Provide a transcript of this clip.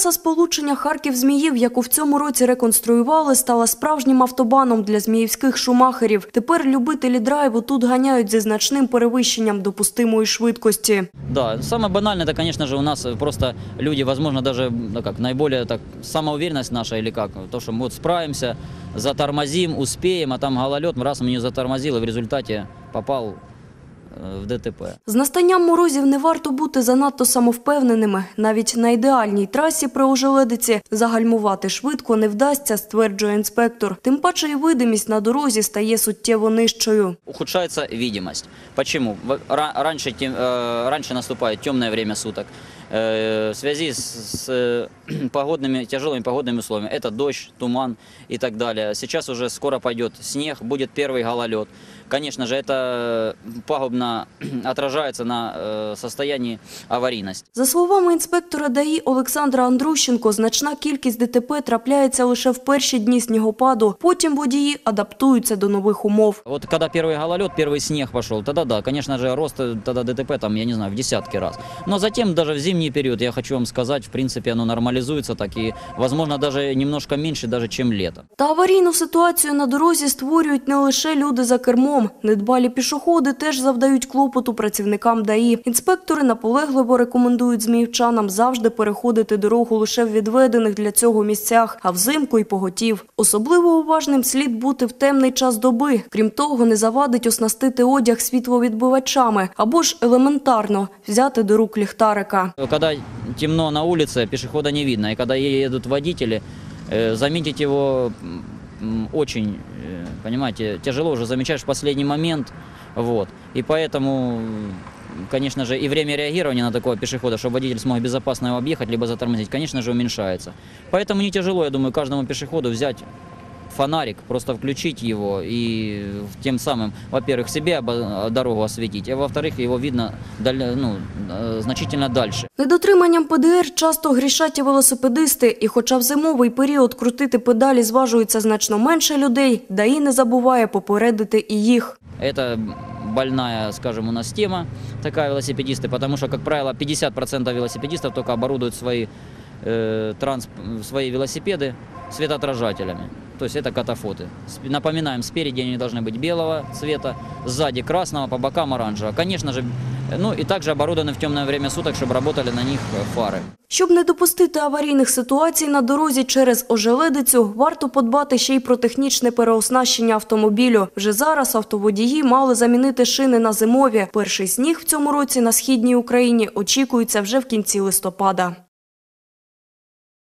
Траса сполучення Харків-Зміїв, яку в цьому році реконструювали, стала справжнім автобаном для зміївських шумахерів. Тепер любителі драйву тут ганяють зі значним перевищенням допустимої швидкості. Да, самое банальное, это, конечно же, у нас просто люди, возможно, даже, ну как, наиболее так, самоуверенность наша или как, то, что мы вот справимся, затормозим, успеем, а там гололед, раз мы не затормозил, и в результате попал э, в ДТП. З настанням морозів не варто бути занадто самовпевненими. Навіть на ідеальній трасі при ожеледиці загальмувати швидко не вдасться, стверджує інспектор. Тим паче і видимість на дорозі стає суттєво нижчою. Ухудшається видимість. Чому? В- ра- Раньше, тем- э, раньше наступает время суток. Э, В связи с, с, э, погодными, тяжелыми погодными условиями. Это дождь, туман и так далее. Сейчас уже скоро пойдет снег, будет первый гололед. Конечно же, это пагубно отражается на э, состоянии аварийности. За словами інспектора ДАІ Олександра Андрущенко, значна кількість ДТП трапляється лише в перші дні снігопаду. Потім водії адаптуються до нових умов. Вот когда первый гололед, первый снег пошел, тогда да, конечно же, рост э, тогда ДТП там, я не знаю, в десятки раз. Но затем даже в зимний период, я хочу вам сказать, в принципе, оно нормализуется так и, возможно, даже немножко меньше, даже чем летом. Та аварійну ситуацію на дорозі створюють не лише люди за кермом. Недбалі пішоходи теж завдають клопоту працівникам ДАІ. Інспектори наполегливо рекомендують зміївчанам завжди переходити дорогу лише в відведених для цього місцях, а взимку й поготів. Особливо уважним слід бути в темний час доби. Крім того, не завадить оснастити одяг світловідбивачами або ж елементарно взяти до рук ліхтарика Когда темно на улице, пешехода не видно, и когда едут водители, э, заметить его м, м, очень, э, понимаете, тяжело уже замечаешь в последний момент, вот. И поэтому, м, конечно же, и время реагирования на такого пешехода, чтобы водитель смог безопасно его объехать, либо затормозить, конечно же, уменьшается. Поэтому не тяжело, я думаю, каждому пешеходу взять фонарик, просто включить его и тем самым, во-первых, себе обо- дорогу осветить, а во-вторых, его видно даль- ну, э, значительно дальше. Недотриманням ПДР часто грішать і велосипедисти, і хоча в зимовий період крутити педалі зважується значно менше людей, ДАІ не забуває попередити і їх. Это больная, скажем, у нас тема такая велосипедисты, потому что, как правило, 50% велосипедистов только оборудуют свои, э, трансп... свои велосипеды светоотражателями. То есть это катафоты. Сп- Напоминаем, спереди они должны быть белого цвета, сзади красного, по бокам оранжевого. Конечно же, э, ну и также оборудованы в темное время суток, чтобы работали на них э, фары. Щоб не допустити аварійних ситуацій на дорозі через ожеледицю, варто подбати ще й про технічне переоснащення автомобілю. Вже зараз автоводії мали замінити шини на зимові. Перший сніг в цьому році на східній Україні очікується вже в кінці листопада.